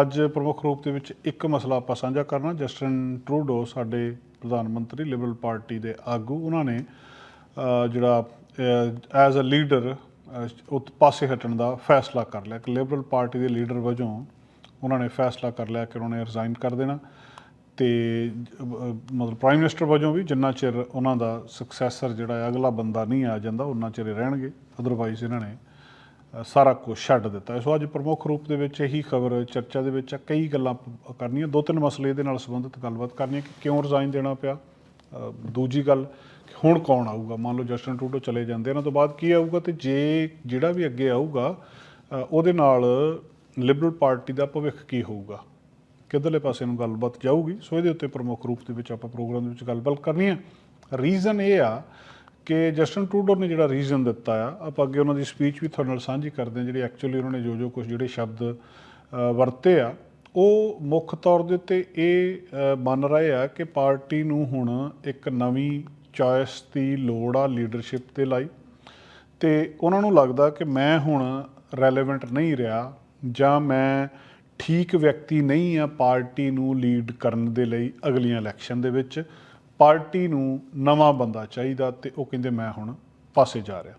ਅੱਜ ਪ੍ਰਮੁੱਖ ਰੂਪ ਦੇ ਵਿੱਚ ਇੱਕ ਮਸਲਾ ਆਪਾਂ ਸਾਂਝਾ ਕਰਨਾ। ਜਸਟਨ ਟਰੂਡੋ ਸਾਡੇ ਪ੍ਰਧਾਨ ਮੰਤਰੀ ਲਿਬਰਲ ਪਾਰਟੀ ਦੇ ਆਗੂ, ਉਹਨਾਂ ਨੇ ਜਿਹੜਾ ਐਜ਼ ਅ ਲੀਡਰ ਉਹ ਪਾਸੇ ਹਟਣ ਦਾ ਫੈਸਲਾ ਕਰ ਲਿਆ। ਕਿ ਲਿਬਰਲ ਪਾਰਟੀ ਦੇ ਲੀਡਰ ਵਜੋਂ ਉਹਨਾਂ ਨੇ ਫੈਸਲਾ ਕਰ ਲਿਆ ਕਿ ਉਹਨਾਂ ਨੇ ਰਿਜ਼ਾਈਨ ਕਰ ਦੇਣਾ। ਤੇ ਮਤਲਬ ਪ੍ਰਾਈਮ ਮਿਨਿਸਟਰ ਵਜੋਂ ਵੀ ਜਿੰਨਾ ਚਿਰ ਉਹਨਾਂ ਦਾ ਸਕਸੈਸਰ ਜਿਹੜਾ ਅਗਲਾ ਬੰਦਾ ਨਹੀਂ ਆ ਜਾਂਦਾ, ਉਹਨਾਂ ਚਿਰ ਇਹ ਰਹਿਣਗੇ। ਅਦਰਵਾਈਜ਼ ਇਹਨਾਂ ਨੇ ਸਾਰਾ ਕੁਝ ਛੱਡ ਦਿੱਤਾ। ਸੋ ਅੱਜ ਪ੍ਰਮੁੱਖ ਰੂਪ ਦੇ ਵਿੱਚ ਇਹੀ ਖਬਰ, ਚਰਚਾ ਦੇ ਵਿੱਚ ਆ ਕਈ ਗੱਲਾਂ ਕਰਨੀਆਂ। ਦੋ ਤਿੰਨ ਮਸਲੇ ਇਹਦੇ ਨਾਲ ਸੰਬੰਧਿਤ ਗੱਲਬਾਤ ਕਰਨੀ ਹੈ ਕਿ ਕਿਉਂ ਰਿਜ਼ਾਈਨ ਦੇਣਾ ਪਿਆ। ਦੂਜੀ ਗੱਲ, ਕਿ ਹੁਣ ਕੌਣ ਆਊਗਾ? ਮੰਨ ਲਓ ਜਸਟਨ ਟਰੂਡੋ ਚਲੇ ਜਾਂਦੇ ਇਹਨਾਂ ਤੋਂ ਬਾਅਦ ਕੀ ਆਊਗਾ ਤੇ ਜੇ ਜਿਹੜਾ ਵੀ ਅੱਗੇ ਆਊਗਾ ਉਹਦੇ ਨਾਲ ਲਿਬਰਲ ਪਾਰਟੀ ਦਾ ਭਵਿੱਖ ਕੀ ਹੋਊਗਾ? ਕਿੱਧਰਲੇ ਪਾਸੇ ਨੂੰ ਗੱਲਬਾਤ ਜਾਊਗੀ? ਸੋ ਇਹਦੇ ਉੱਤੇ ਪ੍ਰਮੁੱਖ ਰੂਪ ਦੇ ਵਿੱਚ ਆਪਾਂ ਪ੍ਰੋਗਰਾਮ ਦੇ ਵਿੱਚ ਗੱਲਬਾਤ ਕਰਨੀ ਹੈ। ਰੀਜ਼ਨ ਇਹ ਆ ਕਿ ਜਸਟਨ ਟਰੂਡੋ ਨੇ ਜਿਹੜਾ ਰੀਜ਼ਨ ਦਿੱਤਾ ਆ, ਆਪਾਂ ਅੱਗੇ ਉਹਨਾਂ ਦੀ ਸਪੀਚ ਵੀ ਤੁਹਾਡੇ ਨਾਲ ਸਾਂਝੀ ਕਰਦੇ ਹਾਂ, ਜਿਹੜੀ ਐਕਚੁਅਲੀ ਉਹਨਾਂ ਨੇ ਜੋ ਜੋ ਕੁਝ ਜਿਹੜੇ ਸ਼ਬਦ ਵਰਤੇ ਆ, ਉਹ ਮੁੱਖ ਤੌਰ ਦੇ ਉੱਤੇ ਇਹ ਮੰਨ ਰਹੇ ਆ ਕਿ ਪਾਰਟੀ ਨੂੰ ਹੁਣ ਇੱਕ ਨਵੀਂ ਚੋਇਸ ਦੀ ਲੋੜ ਆ ਲੀਡਰਸ਼ਿਪ ਦੇ ਲਈ ਤੇ ਉਹਨਾਂ ਨੂੰ ਲੱਗਦਾ ਕਿ ਮੈਂ ਹੁਣ ਰੈਲੇਵੈਂਟ ਨਹੀਂ ਰਿਹਾ ਜਾਂ ਮੈਂ ਠੀਕ ਵਿਅਕਤੀ ਨਹੀਂ ਆ ਪਾਰਟੀ ਨੂੰ ਲੀਡ ਕਰਨ ਦੇ ਲਈ ਅਗਲੀਆਂ ਇਲੈਕਸ਼ਨ ਦੇ ਵਿੱਚ। ਪਾਰਟੀ ਨੂੰ ਨਵਾਂ ਬੰਦਾ ਚਾਹੀਦਾ ਤੇ ਉਹ ਕਹਿੰਦੇ ਮੈਂ ਹੁਣ ਪਾਸੇ ਜਾ ਰਿਹਾ।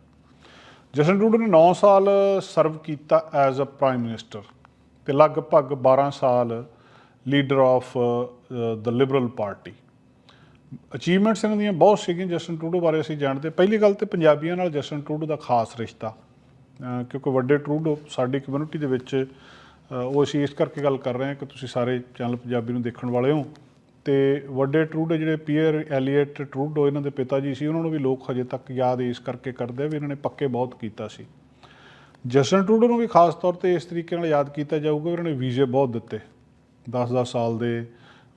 ਜਸਨ ਟਰੂਡੋ ਨੇ 9 ਸਾਲ ਸਰਵ ਕੀਤਾ ਐਜ਼ ਅ ਪ੍ਰਾਈਮ ਮਿਨਿਸਟਰ ਤੇ ਲਗਭਗ 12 ਸਾਲ leader of the liberal party achievements ਇਹਨਾਂ ਦੀਆਂ ਬਹੁਤ ਸੀਗੀਆਂ ਜਸਟਨ ਟਰੂਡੋ ਬਾਰੇ ਅਸੀਂ ਜਾਣਦੇ। ਪਹਿਲੀ ਗੱਲ ਤੇ ਪੰਜਾਬੀਆਂ ਨਾਲ ਜਸਟਨ ਟਰੂਡੋ ਦਾ ਖਾਸ ਰਿਸ਼ਤਾ ਕਿਉਂਕਿ ਵੱਡੇ ਟਰੂਡੋ ਸਾਡੀ ਕਮਿਊਨਿਟੀ ਦੇ ਵਿੱਚ ਉਹ ਅਸੀਂ ਇਸ ਕਰਕੇ ਗੱਲ ਕਰ ਰਹੇ ਹਾਂ ਕਿ ਤੁਸੀਂ ਸਾਰੇ ਚੈਨਲ ਪੰਜਾਬੀ ਨੂੰ ਦੇਖਣ ਵਾਲੇ ਹੋ। ਤੇ ਵੱਡੇ ਟਰੂਡੋ ਜਿਹੜੇ ਪੀਅਰ ਐਲੀਅਟ ਟਰੂਡੋ, ਇਹਨਾਂ ਦੇ ਪਿਤਾ ਜੀ ਸੀ, ਉਹਨਾਂ ਨੂੰ ਵੀ ਲੋਕ ਹਜੇ ਤੱਕ ਯਾਦ ਇਸ ਕਰਕੇ ਕਰਦੇ ਆ ਵੀ ਇਹਨਾਂ ਨੇ ਪੱਕੇ ਬਹੁਤ ਕੀਤਾ ਸੀ। ਜਸਟਨ ਟਰੂਡੋ ਨੂੰ ਵੀ ਖਾਸ ਤੌਰ ਤੇ ਇਸ ਤਰੀਕੇ ਨਾਲ ਯਾਦ ਕੀਤਾ ਜਾਊਗਾ ਉਹਨਾਂ ਨੇ ਵੀਜ਼ੇ ਬਹੁਤ ਦਿੱਤੇ। 10-10 ਸਾਲ ਦੇ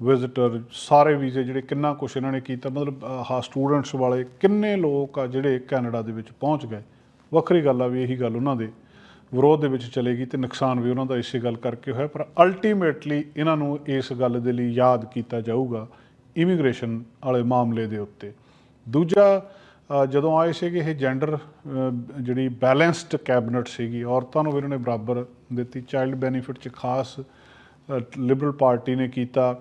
ਵਿਜ਼ਿਟਰ ਸਾਰੇ ਵੀਜ਼ੇ ਜਿਹੜੇ ਕਿੰਨਾ ਕੁਛ ਇਹਨਾਂ ਨੇ ਕੀਤਾ, ਮਤਲਬ, ਆਹ ਸਟੂਡੈਂਟਸ ਵਾਲੇ ਕਿੰਨੇ ਲੋਕ ਆ ਜਿਹੜੇ ਕੈਨੇਡਾ ਦੇ ਵਿੱਚ ਪਹੁੰਚ ਗਏ। ਵੱਖਰੀ ਗੱਲ ਆ ਵੀ ਇਹੀ ਗੱਲ ਉਹਨਾਂ ਦੇ। ਵਿਰੋਧ ਦੇ ਵਿੱਚ ਚਲੇਗੀ ਤੇ ਨੁਕਸਾਨ ਵੀ ਉਹਨਾਂ ਦਾ ਇਸੇ ਗੱਲ ਕਰਕੇ ਹੋਇਆ, ਪਰ ਅਲਟੀਮੇਟਲੀ ਇਹਨਾਂ ਨੂੰ ਇਸ ਗੱਲ ਦੇ ਲਈ ਯਾਦ ਕੀਤਾ ਜਾਊਗਾ ਇਮੀਗ੍ਰੇਸ਼ਨ ਵਾਲੇ ਮਾਮਲੇ ਦੇ ਉੱਤੇ। ਦੂਜਾ ਜਦੋਂ ਆਏ ਸੀਗੇ ਇਹ ਜੈਂਡਰ ਜਿਹੜੀ ਬੈਲੈਂਸਡ ਕੈਬਨਿਟ ਸੀਗੀ, ਔਰਤਾਂ ਨੂੰ ਵੀ ਇਹਨਾਂ ਨੇ ਬਰਾਬਰ ਦਿੱਤੀ। ਚਾਈਲਡ ਬੈਨੀਫਿਟ 'ਚ ਖਾਸ ਲਿਬਰਲ ਪਾਰਟੀ ਨੇ ਕੀਤਾ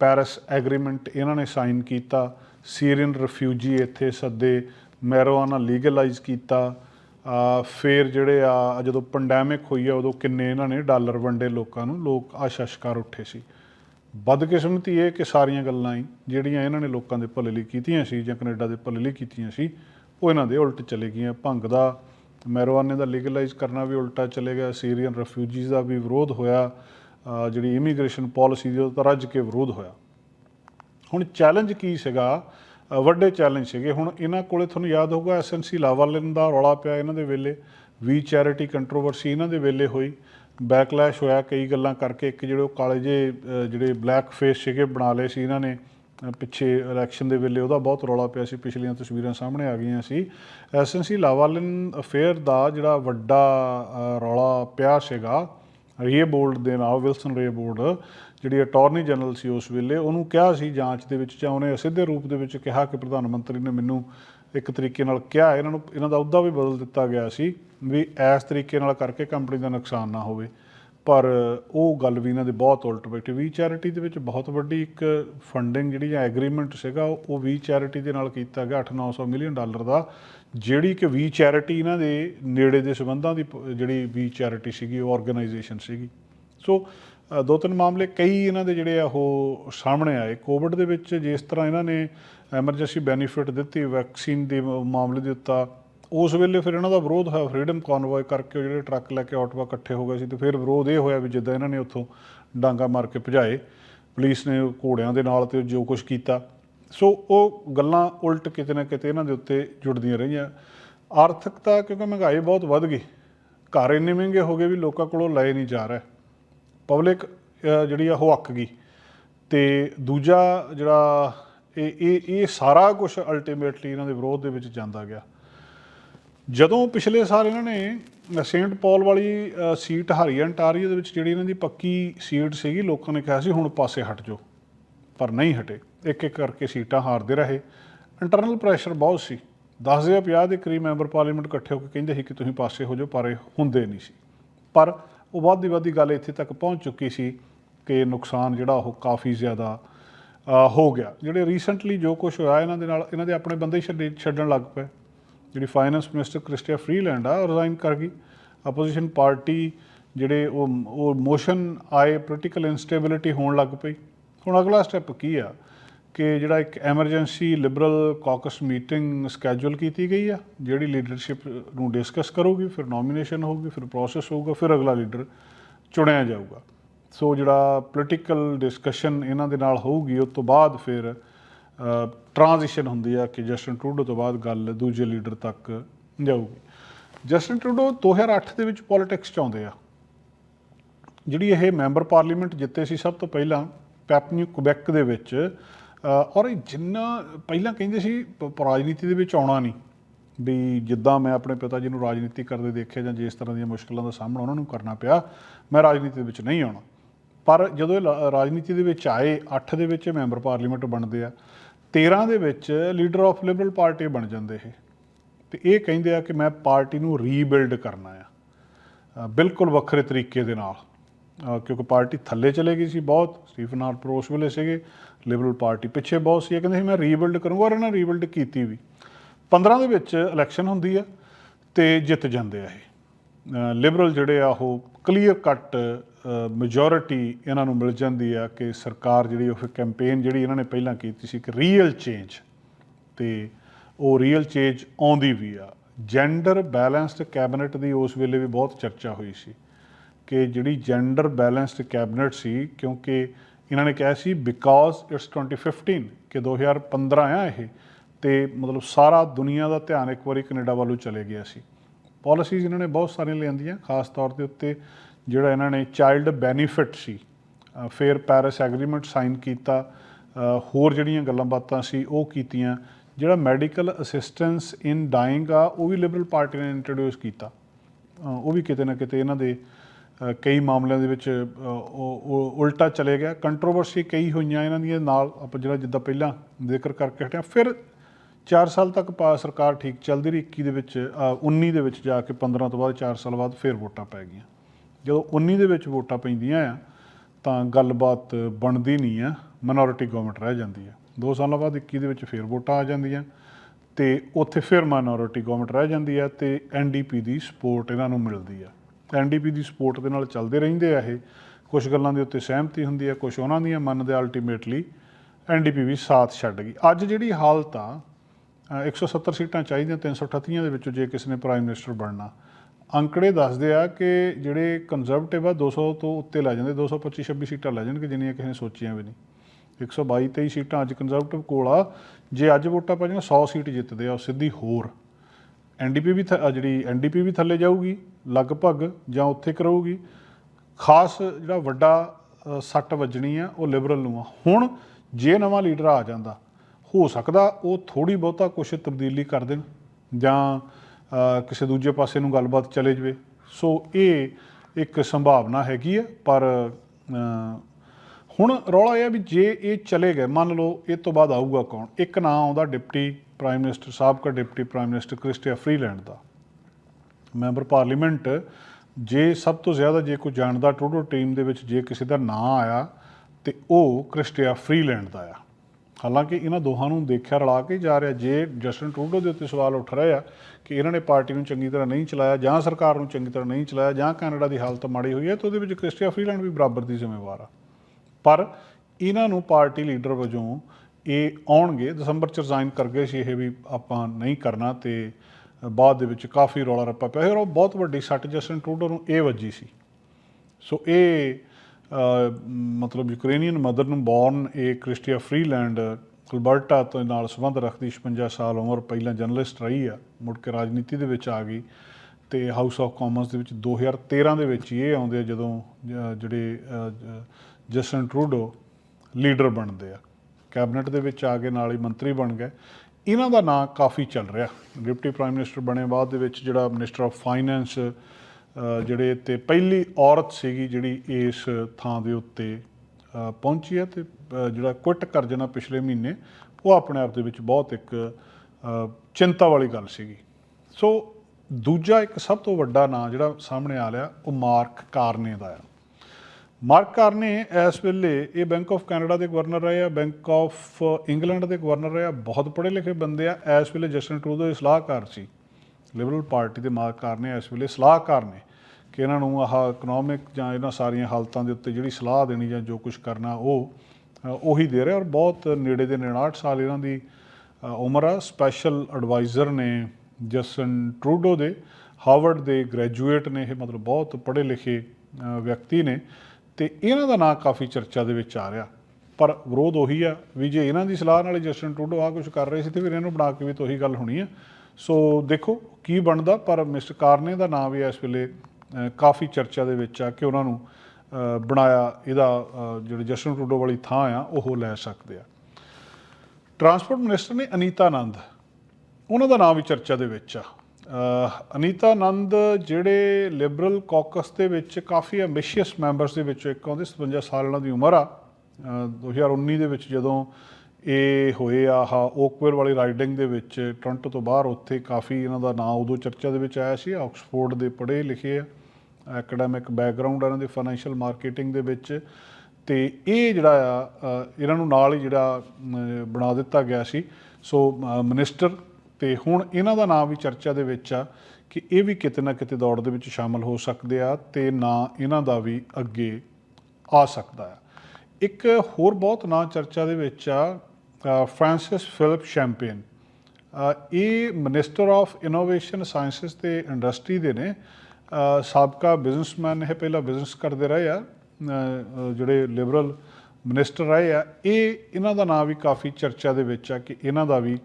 ਪੈਰਿਸ ਐਗਰੀਮੈਂਟ ਇਹਨਾਂ ਨੇ ਸਾਈਨ ਕੀਤਾ ਸੀਰੀਅਨ ਰਿਫਿਊਜੀ ਇੱਥੇ ਸੱਦੇ ਮੈਰੋਆਨਾ ਲੀਗਲਾਈਜ਼ ਕੀਤਾ ਫਿਰ ਜਿਹੜੇ ਆ, ਜਦੋਂ ਪੈਂਡੈਮਿਕ ਹੋਈ ਆ, ਉਦੋਂ ਕਿੰਨੇ ਇਹਨਾਂ ਨੇ ਡਾਲਰ ਵੰਡੇ ਲੋਕਾਂ ਨੂੰ, ਲੋਕ ਆਸ਼ਾ ਸ਼ਿਕਾਰ ਉੱਠੇ ਸੀ। ਬਦਕਿਸਮਤੀ ਇਹ ਕਿ ਸਾਰੀਆਂ ਗੱਲਾਂ ਹੀ, ਜਿਹੜੀਆਂ ਇਹਨਾਂ ਨੇ ਲੋਕਾਂ ਦੇ ਭਲੇ ਲਈ ਕੀਤੀਆਂ ਸੀ, ਜਾਂ ਕੈਨੇਡਾ ਦੇ ਭਲੇ ਲਈ ਕੀਤੀਆਂ ਸੀ, ਉਹ ਇਹਨਾਂ ਦੇ ਉਲਟ ਚਲੇ ਗਈਆਂ। ਭੰਗ ਦਾ ਮੈਰੋਵਾਨੇ ਦਾ ਲੀਗਲਾਈਜ਼ ਕਰਨਾ ਵੀ ਉਲਟਾ ਚਲੇ ਗਿਆ ਸੀਰੀਅਨ ਰਿਫਿਊਜੀਜ਼ ਦਾ ਵੀ ਵਿਰੋਧ ਹੋਇਆ ਜਿਹੜੀ ਇਮੀਗ੍ਰੇਸ਼ਨ ਪਾਲਿਸੀ ਦੀ ਉਹ ਤਾਂ ਰੱਜ ਕੇ ਵਿਰੋਧ ਹੋਇਆ। ਹੁਣ ਚੈਲੰਜ ਕੀ ਸੀਗਾ ਵੱਡੇ ਚੈਲੰਜ ਸੀਗੇ। ਹੁਣ ਇਹਨਾਂ ਕੋਲੇ ਤੁਹਾਨੂੰ ਯਾਦ ਹੋਊਗਾ ਐਸਐਨਸੀ ਲਾਵਾਲਿਨ ਦਾ ਰੌਲਾ ਪਿਆ ਇਹਨਾਂ ਦੇ ਵੇਲੇ ਵੀ ਚੈਰਿਟੀ ਕੰਟਰੋਵਰਸੀ ਇਹਨਾਂ ਦੇ ਵੇਲੇ ਹੋਈ। ਬੈਕਲੈਸ਼ ਹੋਇਆ, ਕਈ ਗੱਲਾਂ ਕਰਕੇ ਇੱਕ ਜਿਹੜੇ ਉਹ ਕਾਲੇ ਜੇ ਜਿਹੜੇ ਬਲੈਕ ਫੇਸ ਸੀਗੇ, ਬਣਾ ਲਏ ਸੀ ਇਹਨਾਂ ਨੇ ਪਿੱਛੇ ਇਲੈਕਸ਼ਨ ਦੇ ਵੇਲੇ। ਉਹਦਾ ਬਹੁਤ ਰੌਲਾ ਪਿਆ ਸੀ, ਪਿਛਲੀਆਂ ਤਸਵੀਰਾਂ ਸਾਹਮਣੇ ਆ ਗਈਆਂ ਸੀ। ਐਸਐਨਸੀ ਲਾਵਾਲਿਨ ਅਫੇਅਰ ਦਾ ਜਿਹੜਾ ਵੱਡਾ ਰੌਲਾ ਪਿਆ ਸੀਗਾ ਰੇ ਬੋਲਡ ਦੇ ਨਾਲ ਵਿਲਸਨ ਰੇ ਬੋਲਡ ਜਿਹੜੀ ਅਟਾਰਨੀ ਜਨਰਲ ਸੀ ਉਸ ਵੇਲੇ, ਉਹਨੂੰ ਕਿਹਾ ਸੀ ਜਾਂਚ ਦੇ ਵਿੱਚ ਜਾਂ ਉਹਨੇ ਸਿੱਧੇ ਰੂਪ ਦੇ ਵਿੱਚ ਕਿਹਾ ਕਿ ਪ੍ਰਧਾਨ ਮੰਤਰੀ ਨੇ ਮੈਨੂੰ ਇੱਕ ਤਰੀਕੇ ਨਾਲ ਕਿਹਾ, ਇਹਨਾਂ ਨੂੰ, ਇਹਨਾਂ ਦਾ ਅਹੁਦਾ ਵੀ ਬਦਲ ਦਿੱਤਾ ਗਿਆ ਸੀ ਵੀ ਇਸ ਤਰੀਕੇ ਨਾਲ ਕਰਕੇ ਕੰਪਨੀ ਦਾ ਨੁਕਸਾਨ ਨਾ ਹੋਵੇ। ਪਰ ਉਹ ਗੱਲ ਵੀ ਇਹਨਾਂ ਦੇ ਬਹੁਤ ਉਲਟ ਬੈਠੀ। ਵੀ ਚੈਰਿਟੀ ਦੇ ਵਿੱਚ ਬਹੁਤ ਵੱਡੀ ਇੱਕ ਫੰਡਿੰਗ ਜਿਹੜੀ ਜਾਂ ਐਗਰੀਮੈਂਟ ਸੀਗਾ, ਉਹ ਵੀ ਚੈਰਿਟੀ ਦੇ ਨਾਲ ਕੀਤਾ ਗਿਆ 8-900 ਮਿਲੀਅਨ ਡਾਲਰ ਦਾ, ਜਿਹੜੀ ਕਿ ਵੀ ਚੈਰਿਟੀ ਇਹਨਾਂ ਦੇ ਨੇੜੇ ਦੇ ਸੰਬੰਧਾਂ ਦੀ ਪ- ਜਿਹੜੀ ਵੀ ਚੈਰਿਟੀ ਸੀਗੀ, ਉਹ ਆਰਗੇਨਾਈਜੇਸ਼ਨ ਸੀਗੀ। ਸੋ ਦੋ ਤਿੰਨ ਮਾਮਲੇ ਕਈ ਇਹਨਾਂ ਦੇ ਜਿਹੜੇ ਆ ਉਹ ਸਾਹਮਣੇ ਆਏ। ਕੋਵਿਡ ਦੇ ਵਿੱਚ ਜਿਸ ਤਰ੍ਹਾਂ ਇਹਨਾਂ ਨੇ ਐਮਰਜੈਂਸੀ ਬੈਨੀਫਿਟ ਦਿੱਤੀ ਵੈਕਸੀਨ ਦੇ ਮ- ਮਾਮਲੇ ਦੇ ਉੱਤੇ, ਉਸ ਵੇਲੇ ਫਿਰ ਇਹਨਾਂ ਦਾ ਵਿਰੋਧ ਹੋਇਆ। ਫਰੀडम ਕਨਵੋਏ ਕਰਕੇ ਉਹ ਜਿਹੜੇ ਟਰੱਕ ਲੈ ਕੇ ਆਟਵਾ ਇਕੱਠੇ ਹੋ ਗਏ ਸੀ ਤੇ ਫਿਰ ਵਿਰੋਧ ਇਹ ਹੋਇਆ ਵੀ ਜਿੱਦਾਂ ਇਹਨਾਂ ਨੇ ਉੱਥੋਂ ਡਾਂਗਾ ਮਾਰ ਕੇ ਭਜਾਏ, ਪੁਲਿਸ ਨੇ ਘੋੜਿਆਂ ਦੇ ਨਾਲ ਤੇ ਜੋ ਕੁਝ ਕੀਤਾ। ਸੋ ਉਹ ਗੱਲਾਂ ਉਲਟ ਕਿਤੇ ਨਾ ਕਿਤੇ ਇਹਨਾਂ ਦੇ ਉੱਤੇ ਜੁੜਦੀਆਂ ਰਹੀਆਂ। ਆਰਥਿਕਤਾ ਕਿਉਂਕਿ ਮਹਿੰਗਾਈ ਬਹੁਤ ਵੱਧ ਗਈ। ਘਰ ਇੰਨੇ ਮਹਿੰਗੇ ਹੋ ਗਏ ਵੀ ਲੋਕਾਂ ਕੋਲੋਂ ਲਏ ਨਹੀਂ ਜਾ ਰਿਹਾ। ਪਬਲਿਕ ਜਿਹੜੀ ਆ, ਉਹ ਅੱਕ ਗਈ। ਤੇ ਦੂਜਾ ਜਿਹੜਾ, ਇਹ ਇਹ ਇਹ ਸਾਰਾ ਕੁਝ ਅਲਟੀਮੇਟਲੀ ਇਹਨਾਂ ਦੇ ਵਿਰੋਧ ਦੇ ਵਿੱਚ ਜਾਂਦਾ ਗਿਆ। ਜਦੋਂ ਪਿਛਲੇ ਸਾਲ ਇਹਨਾਂ ਨੇ ਸੇਂਟ ਪਾਲ ਵਾਲੀ ਸੀਟ ਹਾਰੀ ਅੰਟਾਰੀਓ ਦੇ ਵਿੱਚ ਜਿਹੜੀ ਇਹਨਾਂ ਦੀ ਪੱਕੀ ਸੀਟ ਸੀਗੀ, ਲੋਕਾਂ ਨੇ ਕਿਹਾ ਸੀ, ਹੁਣ ਪਾਸੇ ਹਟ ਜਾਓ। ਪਰ ਨਹੀਂ ਹਟੇ। ਇੱਕ ਇੱਕ ਕਰਕੇ ਸੀਟਾਂ ਹਾਰਦੇ ਰਹੇ। ਇੰਟਰਨਲ ਪ੍ਰੈਸ਼ਰ ਬਹੁਤ ਸੀ। 10 ਜਾਂ 50 ਦੇ ਕਰੀਬ ਮੈਂਬਰ ਪਾਰਲੀਮੈਂਟ ਇਕੱਠੇ ਹੋ ਕੇ ਕਹਿੰਦੇ ਸੀ ਕਿ ਤੁਸੀਂ ਪਾਸੇ ਹੋ ਜਾਓ, ਪਰ ਇਹ ਹੁੰਦੇ ਨਹੀਂ ਸੀ। ਪਰ ਉਹ ਵੱਧ ਦੀ ਵੱਧ ਗੱਲ ਇੱਥੇ ਤੱਕ ਪਹੁੰਚ ਚੁੱਕੀ ਸੀ ਕਿ ਨੁਕਸਾਨ ਜਿਹੜਾ ਉਹ ਕਾਫੀ ਜ਼ਿਆਦਾ ਹੋ ਗਿਆ। ਜਿਹੜੇ ਰੀਸੈਂਟਲੀ ਜੋ ਕੁਝ ਹੋਇਆ ਇਹਨਾਂ ਦੇ ਨਾਲ, ਇਹਨਾਂ ਦੇ ਆਪਣੇ ਬੰਦੇ ਹੀ ਛੱਡੇ, ਛੱਡਣ ਲੱਗ ਪਏ। ਜਿਹੜੀ ਫਾਈਨੈਂਸ ਮਿਨਿਸਟਰ ਕ੍ਰਿਸਟੀਆ ਫਰੀਲੈਂਡ ਆ ਰਿਜ਼ਾਈਨ ਕਰ ਗਈ। ਆਪੋਜੀਸ਼ਨ ਪਾਰਟੀ ਜਿਹੜੇ ਉਹ ਉਹ ਮੋਸ਼ਨ ਆਏ ਪੋਲੀਟੀਕਲ ਇਨਸਟੇਬਿਲਿਟੀ ਹੋਣ ਲੱਗ ਪਈ। ਹੁਣ ਅਗਲਾ ਸਟੈਪ ਕੀ ਆ? ਕਿ ਜਿਹੜਾ ਇੱਕ emergency liberal caucus meeting schedule ਕੀਤੀ ਗਈ ਆ, ਜਿਹੜੀ ਲੀਡਰਸ਼ਿਪ ਨੂੰ ਡਿਸਕਸ ਕਰੂਗੀ, ਫਿਰ ਨੋਮੀਨੇਸ਼ਨ ਹੋਊਗੀ, ਫਿਰ ਪ੍ਰੋਸੈਸ ਹੋਊਗਾ, ਫਿਰ ਅਗਲਾ ਲੀਡਰ ਚੁਣਿਆ ਜਾਊਗਾ। ਸੋ ਜਿਹੜਾ ਪੋਲੀਟੀਕਲ ਡਿਸਕਸ਼ਨ ਇਹਨਾਂ ਦੇ ਨਾਲ ਹੋਊਗੀ, ਉਸ ਤੋਂ ਬਾਅਦ ਫਿਰ ਟ੍ਰਾਂਜੀਸ਼ਨ ਹੁੰਦੀ ਆ ਕਿ ਜਸਟਨ ਟਰੂਡੋ ਤੋਂ ਬਾਅਦ ਗੱਲ ਦੂਜੇ ਲੀਡਰ ਤੱਕ ਜਾਊਗੀ। ਜਸਟਨ ਟਰੂਡੋ 2008 ਦੇ ਵਿੱਚ ਪੋਲਿਟਿਕਸ ਚ ਆਉਂਦੇ ਆ। ਜਿਹੜੀ ਇਹ ਮੈਂਬਰ ਪਾਰਲੀਮੈਂਟ ਜਿੱਤੇ ਸੀ ਸਭ ਤੋਂ ਪਹਿਲਾਂ ਪੈਪਨਿਊ ਕੁਬੈਕ ਦੇ ਵਿੱਚ ਔਰ ਇਹ ਜਿੰਨਾ ਪਹਿਲਾਂ ਕਹਿੰਦੇ ਸੀ ਪ- ਰਾਜਨੀਤੀ ਦੇ ਵਿੱਚ ਆਉਣਾ ਨਹੀਂ। ਵੀ ਜਿੱਦਾਂ ਮੈਂ ਆਪਣੇ ਪਿਤਾ ਜੀ ਨੂੰ ਰਾਜਨੀਤੀ ਕਰਦੇ ਦੇਖਿਆ ਜਾਂ ਜਿਸ ਤਰ੍ਹਾਂ ਦੀਆਂ ਮੁਸ਼ਕਲਾਂ ਦਾ ਸਾਹਮਣਾ ਉਹਨਾਂ ਨੂੰ ਕਰਨਾ ਪਿਆ ਮੈਂ ਰਾਜਨੀਤੀ ਦੇ ਵਿੱਚ ਨਹੀਂ ਆਉਣਾ। ਪਰ ਜਦੋਂ ਇਹ ਲਾ- ਰਾਜਨੀਤੀ ਦੇ ਵਿੱਚ ਆਏ 8 ਦੇ ਵਿੱਚ ਇਹ ਮੈਂਬਰ ਪਾਰਲੀਮੈਂਟ ਬਣਦੇ ਆ 13 ਦੇ ਵਿੱਚ ਲੀਡਰ ਆਫ ਲਿਬਰਲ ਪਾਰਟੀ ਬਣ ਜਾਂਦੇ ਇਹ। ਤੇ ਇਹ ਕਹਿੰਦੇ ਆ ਕਿ ਮੈਂ ਪਾਰਟੀ ਨੂੰ ਰੀਬਿਲਡ ਕਰਨਾ ਆ ਅ, ਬਿਲਕੁਲ ਵੱਖਰੇ ਤਰੀਕੇ ਦੇ ਨਾਲ। ਕਿਉਂਕਿ ਪਾਰਟੀ ਥੱਲੇ ਚਲੇ ਗਈ ਸੀ ਬਹੁਤ ਸਟੀਫਨ ਆਰ ਉਸ ਵੇਲੇ ਸੀਗੇ ਲਿਬਰਲ ਪਾਰਟੀ ਪਿੱਛੇ ਬਹੁਤ ਸੀ, ਇਹ ਕਹਿੰਦੇ ਸੀ ਮੈਂ ਰੀਬਿਲਡ ਕਰੂੰਗਾ ਔਰ ਇਹਨਾਂ ਰੀਬਿਲਡ ਕੀਤੀ ਵੀ। 15 ਦੇ ਵਿੱਚ ਇਲੈਕਸ਼ਨ ਹੁੰਦੀ ਆ ਤੇ ਜਿੱਤ ਜਾਂਦੇ ਆ ਇਹ। ਲਿਬਰਲ ਜਿਹੜੇ ਆ ਉਹ ਕਲੀਅਰ ਕੱਟ ਮੈਜੋਰਿਟੀ ਇਹਨਾਂ ਨੂੰ ਮਿਲ ਜਾਂਦੀ ਆ ਕਿ ਸਰਕਾਰ ਜਿਹੜੀ ਉਹ ਕੈਂਪੇਨ ਜਿਹੜੀ ਇਹਨਾਂ ਨੇ ਪਹਿਲਾਂ ਕੀਤੀ ਸੀ ਕਿ ਰੀਅਲ ਚੇਂਜ ਤੇ ਉਹ ਰੀਅਲ ਚੇਂਜ ਆਉਂਦੀ ਵੀ ਆ। ਜੈਂਡਰ ਬੈਲੈਂਸਡ ਕੈਬਨਿਟ ਦੀ ਉਸ ਵੇਲੇ ਵੀ ਬਹੁਤ ਚਰਚਾ ਹੋਈ ਸੀ। ਕਿ ਜਿਹੜੀ ਜੈਂਡਰ ਬੈਲੈਂਸਡ ਕੈਬਨਿਟ ਸੀ ਕਿਉਂਕਿ ਇਹਨਾਂ ਨੇ ਕਿਹਾ ਸੀ ਬਿਕਾਜ਼ ਇਟਸ 2015 ਕਿ 2015 ਆ ਇਹ ਤੇ ਮਤਲਬ ਸਾਰਾ ਦੁਨੀਆ ਦਾ ਧਿਆਨ ਇੱਕ ਵਾਰੀ ਕੈਨੇਡਾ ਵੱਲੋਂ ਚਲੇ ਗਿਆ ਸੀ। ਪਾਲਿਸੀਜ਼ ਇਹਨਾਂ ਨੇ ਬਹੁਤ ਸਾਰੀਆਂ ਲਿਆਂਦੀਆਂ ਖਾਸ ਤੌਰ ਦੇ ਉੱਤੇ ਜਿਹੜਾ ਇਹਨਾਂ ਨੇ ਚਾਈਲਡ ਬੈਨੀਫਿਟ ਸੀ ਅ, ਫਿਰ ਪੈਰਿਸ ਐਗਰੀਮੈਂਟ ਸਾਈਨ ਕੀਤਾ ਹੋਰ ਜਿਹੜੀਆਂ ਗੱਲਾਂ ਬਾਤਾਂ ਸੀ ਉਹ ਕੀਤੀਆਂ ਜਿਹੜਾ ਮੈਡੀਕਲ ਅਸਿਸਟੈਂਸ ਇਨ ਡਾਈਂਗ ਆ ਉਹ ਵੀ ਲਿਬਰਲ ਪਾਰਟੀ ਨੇ ਇੰਟਰੋਡਿਊਸ ਕੀਤਾ। ਉਹ ਵੀ ਕਿਤੇ ਨਾ ਕਿਤੇ ਇਹਨਾਂ ਦੇ ਕਈ ਮਾਮਲਿਆਂ ਦੇ ਵਿੱਚ ਉਹ ਉਲਟਾ ਚਲੇ ਗਿਆ। ਕੰਟਰੋਵਰਸੀ ਕਈ ਹੋਈਆਂ ਇਹਨਾਂ ਦੀਆਂ ਨਾਲ ਆਪਾਂ ਜਿਹੜਾ ਜਿੱਦਾਂ ਪਹਿਲਾਂ ਜ਼ਿਕਰ ਕਰਕੇ ਹਟਿਆ। ਫਿਰ 4 ਸਾਲ ਤੱਕ ਪਾ ਸਰਕਾਰ ਠੀਕ ਚੱਲਦੀ ਰਹੀ। 21 ਦੇ ਵਿੱਚ ਅ, 19 ਦੇ ਵਿੱਚ ਜਾ ਕੇ 15 ਤੋਂ ਬਾਅਦ 4 ਸਾਲ ਬਾਅਦ ਫਿਰ ਵੋਟਾਂ ਪੈ ਗਈਆਂ। ਜਦੋਂ 19 ਦੇ ਵਿੱਚ ਵੋਟਾਂ ਪੈਂਦੀਆਂ ਆ ਤਾਂ ਗੱਲਬਾਤ ਬਣਦੀ ਨਹੀਂ ਆ। ਮਿਨੋਰਿਟੀ ਗਵਰਨਮੈਂਟ ਰਹਿ ਜਾਂਦੀ ਆ। 2 ਸਾਲਾਂ ਬਾਅਦ 21 ਦੇ ਵਿੱਚ ਫਿਰ ਵੋਟਾਂ ਆ ਜਾਂਦੀਆਂ। ਤੇ ਉੱਥੇ ਫਿਰ ਮਾਈਨੋਰਿਟੀ ਗਵਰਨਮੈਂਟ ਰਹਿ ਜਾਂਦੀ ਆ ਤੇ ਐਨਡੀਪੀ ਦੀ ਸਪੋਰਟ ਇਹਨਾਂ ਨੂੰ ਮਿਲਦੀ ਆ। ਐਨਡੀਪੀ ਦੀ ਸਪੋਰਟ ਦੇ ਨਾਲ ਚੱਲਦੇ ਰਹਿੰਦੇ ਆ ਇਹ। ਕੁਝ ਗੱਲਾਂ ਦੇ ਉੱਤੇ ਸਹਿਮਤੀ ਹੁੰਦੀ ਹੈ ਕੁਝ ਉਹਨਾਂ ਦੀਆਂ ਮੰਨਦੇ ਅਲਟੀਮੇਟਲੀ ਐਨਡੀਪੀ ਵੀ ਸਾਥ ਛੱਡ ਗਈ। ਅੱਜ ਜਿਹੜੀ ਹਾਲਤ ਆ ਅ, 170 ਸੀਟਾਂ ਚਾਹੀਦੀਆਂ 338 ਦੇ ਵਿੱਚੋਂ ਜੇ ਕਿਸੇ ਨੇ ਪ੍ਰਾਈਮ ਮਿਨਿਸਟਰ ਬਣਨਾ। ਅੰਕੜੇ ਦੱਸਦੇ ਆ ਕਿ ਜਿਹੜੇ ਕੰਜ਼ਰਵੇਟਿਵ ਆ 200 ਤੋਂ ਉੱਤੇ ਲੈ ਜਾਂਦੇ 225 26 ਸੀਟਾਂ ਲੈ ਜਾਣਗੇ ਜਿੰਨੀਆਂ ਕਿਸੇ ਨੇ ਸੋਚੀਆਂ ਵੀ ਨਹੀਂ। 122 23 ਸੀਟਾਂ ਅੱਜ ਕੰਜ਼ਰਵੇਟਿਵ ਕੋਲ ਆ। ਜੇ ਅੱਜ ਵੋਟਾਂ ਪੈ ਜਾਣ 100 ਸੀਟ ਜਿੱਤਦੇ ਆ ਉਹ ਸਿੱਧੀ ਹੋਰ। ਐਨਡੀਪੀ ਵੀ ਥ- ਅ, ਜਿਹੜੀ ਐਨਡੀਪੀ ਵੀ ਥੱਲੇ ਜਾਊਗੀ ਲਗਭਗ ਜਾਂ ਉੱਥੇ ਕਰੂਗੀ ਖਾਸ ਜਿਹੜਾ ਵੱਡਾ ਸੱਟ ਵੱਜਣੀ ਆ ਉਹ ਲਿਬਰਲ ਨੂੰ ਆ। ਹੁਣ ਜੇ ਨਵਾਂ ਲੀਡਰ ਆ ਜਾਂਦਾ ਹੋ ਸਕਦਾ ਉਹ ਥੋੜੀ ਬਹੁਤਾ ਕੁਝ ਤਬਦੀਲੀ ਕਰ ਦੇਣ ਜਾਂ ਕਿਸੇ ਦੂਜੇ ਪਾਸੇ ਨੂੰ ਗੱਲਬਾਤ ਚਲੇ ਜਵੇ। ਸੋ ਇਹ ਇੱਕ ਸੰਭਾਵਨਾ ਹੈਗੀ ਆ ਪਰ ਹੁਣ ਰੌਲਾ ਇਹ ਆ ਵੀ ਜੇ ਇਹ ਚਲੇ ਗਏ, ਮੰਨ ਲਓ ਇਹ ਤੋਂ ਬਾਅਦ ਆਊਗਾ ਕੌਣ? ਇੱਕ ਨਾਂ ਆਉਂਦਾ ਡਿਪਟੀ ਪ੍ਰਾਈਮ ਮਿਨਿਸਟਰ, ਸਾਬਕਾ deputy prime minister Chrystia Freeland ਦਾ। ਮੈਂਬਰ ਪਾਰਲੀਮੈਂਟ, ਜੇ ਸਭ ਤੋਂ ਜ਼ਿਆਦਾ ਜੇ ਕੋਈ ਜਾਣਦਾ ਟੋਟੋ ਟੀਮ ਦੇ ਵਿੱਚ ਜੇ ਕਿਸੇ ਦਾ ਨਾਂ ਆਇਆ ਤੇ ਉਹ ਕ੍ਰਿਸਟੀਆ ਫਰੀਲੈਂਡ ਦਾ ਆ। ਹਾਲਾਂਕਿ ਇਹਨਾਂ ਦੋਹਾਂ ਨੂੰ ਦੇਖਿਆ ਰਲਾ ਕੇ ਜਾ ਰਿਹਾ, ਜੇ ਜਸਟਨ ਟਰੂਡੋ ਦੇ ਉੱਤੇ ਸਵਾਲ ਉੱਠ ਰਹੇ ਆ ਕਿ ਇਹਨਾਂ ਨੇ ਪਾਰਟੀ ਨੂੰ ਚੰਗੀ ਤਰ੍ਹਾਂ ਨਹੀਂ ਚਲਾਇਆ ਜਾਂ ਸਰਕਾਰ ਨੂੰ ਚੰਗੀ ਤਰ੍ਹਾਂ ਨਹੀਂ ਚਲਾਇਆ ਜਾਂ ਕੈਨੇਡਾ ਦੀ ਹਾਲਤ ਮਾੜੀ ਹੋਈ ਹੈ, ਤਾਂ ਉਹਦੇ ਵਿੱਚ ਕ੍ਰਿਸਟੀਆ ਫਰੀਲੈਂਡ ਵੀ ਬਰਾਬਰ ਦੀ ਜ਼ਿੰਮੇਵਾਰ ਆ। ਪਰ ਇਹਨਾਂ ਨੂੰ ਪਾਰਟੀ ਲੀਡਰ ਵਜੋਂ ਇਹ ਆਉਣਗੇ। ਦਸੰਬਰ ਚ ਰਿਜ਼ਾਈਨ ਕਰ ਗਏ ਸੀ, ਇਹ ਵੀ ਆਪਾਂ ਨਹੀਂ ਕਰਨਾ ਤੇ ਬਾਅਦ ਦੇ ਵਿੱਚ ਕਾਫੀ ਰੌਲਾ ਰੱਪਾ ਪਿਆ ਔਰ ਉਹ ਬਹੁਤ ਵੱਡੀ ਸੱਟ ਜਸਟਨ ਟਰੂਡੋ ਨੂੰ ਇਹ ਵੱਜੀ ਸੀ। ਸੋ ਇਹ ਮਤਲਬ ਯੂਕਰੇਨੀਅਨ ਮਦਰ ਨੂੰ ਬੌਰਨ ਇਹ ਕ੍ਰਿਸਟੀਆ ਫਰੀਲੈਂਡ ਕਲਬਰਟਾ ਤੋਂ ਨਾਲ ਸੰਬੰਧ ਰੱਖਦੀ 56 ਸਾਲ ਉਮਰ ਪਹਿਲਾਂ ਜਰਨਲਿਸਟ ਰਹੀ ਆ, ਮੁੜ ਕੇ ਰਾਜਨੀਤੀ ਦੇ ਵਿੱਚ ਆ ਗਈ ਤੇ ਹਾਊਸ ਆਫ ਕਾਮਨਸ ਦੇ ਵਿੱਚ 2013 ਦੇ ਵਿੱਚ ਹੀ ਇਹ ਆਉਂਦੇ ਆ ਜਦੋਂ ਜਿਹੜੇ ਅ, ਜਸਟਨ ਟਰੂਡੋ ਲੀਡਰ ਬਣਦੇ ਆ। ਕੈਬਨਿਟ ਦੇ ਵਿੱਚ ਆ ਕੇ ਨਾਲ ਹੀ ਮੰਤਰੀ ਬਣ ਗਏ। ਇਹਨਾਂ ਦਾ ਨਾਂ ਕਾਫੀ ਚੱਲ ਰਿਹਾ। ਡਿਪਟੀ ਪ੍ਰਾਈਮ ਮਿਨਿਸਟਰ ਬਣੇ ਬਾਅਦ ਦੇ ਵਿੱਚ ਜਿਹੜਾ ਮਿਨਿਸਟਰ ਆਫ ਫਾਈਨੈਂਸ ਜਿਹੜੇ ਤੇ ਪਹਿਲੀ ਔਰਤ ਸੀਗੀ ਜਿਹੜੀ ਇਸ ਥਾਂ ਦੇ ਉੱਤੇ ਪਹੁੰਚੀ ਹੈ ਤੇ ਜਿਹੜਾ ਕੁਇਟ ਕਰ ਜਾਣਾ ਪਿਛਲੇ ਮਹੀਨੇ ਉਹ ਆਪਣੇ ਆਪ ਦੇ ਵਿੱਚ ਬਹੁਤ ਇੱਕ ਚਿੰਤਾ ਵਾਲੀ ਗੱਲ ਸੀਗੀ। ਸੋ ਦੂਜਾ ਇੱਕ ਸਭ ਤੋਂ ਵੱਡਾ ਨਾਂ ਜਿਹੜਾ ਸਾਹਮਣੇ ਆ ਰਿਹਾ ਉਹ ਮਾਰਕ ਕਾਰਨੇ ਦਾ ਆ। ਮਾਰਕ ਕਾਰਨੇ ਇਸ ਵੇਲੇ ਇਹ ਬੈਂਕ ਆਫ ਕੈਨੇਡਾ ਦੇ ਗਵਰਨਰ ਰਹੇ ਆ ਬੈਂਕ ਆਫ ਇੰਗਲੈਂਡ ਦੇ ਗਵਰਨਰ ਰਹੇ ਆ, ਬਹੁਤ ਪੜ੍ਹੇ ਲਿਖੇ ਬੰਦੇ ਆ। ਇਸ ਵੇਲੇ ਜਸਟਨ ਟਰੂਡੋ ਦੇ ਸਲਾਹਕਾਰ ਸੀ। ਲਿਬਰਲ ਪਾਰਟੀ ਦੇ ਮਾਰਕ ਕਾਰਨੇ ਇਸ ਵੇਲੇ ਸਲਾਹਕਾਰ ਨੇ ਕਿ ਇਹਨਾਂ ਨੂੰ ਆਹ ਇਕਨੋਮਿਕ ਜਾਂ ਇਹਨਾਂ ਸਾਰੀਆਂ ਹਾਲਤਾਂ ਦੇ ਉੱਤੇ ਜਿਹੜੀ ਸਲਾਹ ਦੇਣੀ ਜਾਂ ਜੋ ਕੁਝ ਕਰਨਾ ਉਹ ਉਹੀ ਦੇ ਰਿਹਾ ਔਰ ਬਹੁਤ ਨੇੜੇ ਦੇ 69 ਸਾਲ ਇਹਨਾਂ ਦੀ ਉਮਰ ਆ। ਸਪੈਸ਼ਲ ਐਡਵਾਈਜ਼ਰ ਨੇ ਜਸਨ ਟਰੂਡੋ ਦੇ ਹਾਰਵਰਡ ਦੇ ਗ੍ਰੈਜੂਏਟ ਨੇ ਇਹ ਮਤਲਬ ਬਹੁਤ ਪੜ੍ਹੇ ਲਿਖੇ ਵਿਅਕਤੀ ਨੇ। ਤੇ ਇਹਨਾਂ ਦਾ ਨਾਂ ਕਾਫੀ ਚਰਚਾ ਦੇ ਵਿੱਚ ਆ ਰਿਹਾ। ਪਰ ਵਿਰੋਧ ਉਹੀ ਆ ਵੀ ਜੇ ਇਹਨਾਂ ਦੀ ਸਲਾਹ ਨਾਲ ਹੀ ਜਸਟਨ ਟਰੂਡੋ ਆ ਕੁਝ ਕਰ ਰਹੇ ਸੀ ਤੇ ਫਿਰ ਇਹਨੂੰ ਬਣਾ ਕੇ ਵੀ ਤਾਂ ਗੱਲ ਹੋਣੀ ਆ। ਸੋ ਦੇਖੋ ਕੀ ਬਣਦਾ, ਪਰ ਮਿਸਟਰ ਕਾਰਨੇ ਦਾ ਨਾਮ ਵੀ ਇਸ ਵੇਲੇ ਕਾਫੀ ਚਰਚਾ ਦੇ ਵਿੱਚ ਆ ਕਿ ਉਹਨਾਂ ਨੂੰ ਬਣਾਇਆ, ਇਹਦਾ ਜਿਹੜੇ ਜਸਟਨ ਟਰੂਡੋ ਵਾਲੀ ਥਾਂ ਆ, ਉਹ ਲੈ ਸਕਦੇ ਆ। ਟਰਾਂਸਪੋਰਟ ਮਿਨਿਸਟਰ ਨੇ ਅਨੀਤਾ ਆਨੰਦ ਉਹਨਾਂ ਦਾ ਨਾਮ ਵੀ ਚਰਚਾ ਦੇ ਵਿੱਚ ਆ। ਅਨੀਤਾ ਆਨੰਦ ਜਿਹੜੇ ਲਿਬਰਲ ਕਾਕਸ ਦੇ ਵਿੱਚ ਕਾਫੀ ਐਂਬੀਸ਼ੀਅਸ ਮੈਂਬਰਸ ਦੇ ਵਿੱਚੋਂ ਇੱਕ ਆਉਂਦੇ 57 ਸਾਲ ਇਹਨਾਂ ਦੀ ਉਮਰ ਆ। ਅਹ 2019 ਦੇ ਵਿੱਚ ਜਦੋਂ ਇਹ ਹੋਏ ਆ ਹਾ ਓਕਵਿਲ ਵਾਲੀ ਰਾਈਡਿੰਗ ਦੇ ਵਿੱਚ ਟੋਰਾਂਟੋ ਤੋਂ ਬਾਹਰ, ਉੱਥੇ ਕਾਫੀ ਇਹਨਾਂ ਦਾ ਨਾਮ ਉਦੋਂ ਚਰਚਾ ਦੇ ਵਿੱਚ ਆਇਆ ਸੀ ਆਕਸਫੋਰਡ ਦੇ ਪੜ੍ਹੇ ਲਿਖੇ ਆ ਐਕੈਡੈਮਿਕ ਬੈਕਗ੍ਰਾਉਂਡ ਇਹਨਾਂ ਦੇ ਫਾਈਨੈਂਸ਼ੀਅਲ ਮਾਰਕੀਟਿੰਗ ਦੇ ਵਿੱਚ। ਤੇ ਇਹ ਜਿਹੜਾ ਆ ਇਹਨਾਂ ਨੂੰ ਨਾਲ ਹੀ ਜਿਹੜਾ ਬਣਾ ਦਿੱਤਾ ਗਿਆ ਸੀ। ਸੋ ਮਿਨਿਸਟਰ ਤੇ ਹੁਣ ਇਹਨਾਂ ਦਾ ਨਾਮ ਵੀ ਚਰਚਾ ਦੇ ਵਿੱਚ ਆ ਕਿ ਇਹ ਵੀ ਕਿਤੇ ਨਾ ਕਿਤੇ ਦੌੜ ਦੇ ਵਿੱਚ ਸ਼ਾਮਲ ਹੋ ਸਕਦੇ ਆ ਤੇ ਨਾਂ ਇਹਨਾਂ ਦਾ ਵੀ ਅੱਗੇ ਆ ਸਕਦਾ ਆ। ਇੱਕ ਹੋਰ ਬਹੁਤ ਨਾਂ ਚਰਚਾ ਦੇ ਵਿੱਚ ਆ ਅ, ਫ੍ਰਾਂਸਿਸ ਫਿਲਿਪ ਸ਼ੈਂਪੇਨ। ਇਹ ਮਿਨਿਸਟਰ ਆਫ ਇਨੋਵੇਸ਼ਨ ਸਾਇੰਸਸ ਤੇ ਇੰਡਸਟਰੀ ਦੇ ਨੇ। ਸਾਬਕਾ ਬਿਜ਼ਨਸਮੈਨ ਇਹ ਪਹਿਲਾਂ ਬਿਜ਼ਨਸ ਕਰਦੇ ਰਹੇ ਆ ਜਿਹੜੇ ਲਿਬਰਲ ਮਿਨਿਸਟਰ ਰਹੇ ਆ। ਇਹ ਇਹਨਾਂ ਦਾ ਨਾਮ ਵੀ ਕਾਫੀ ਚਰਚਾ ਦੇ ਵਿੱਚ ਆ ਕਿ ਇਹਨਾਂ ਦਾ ਵੀ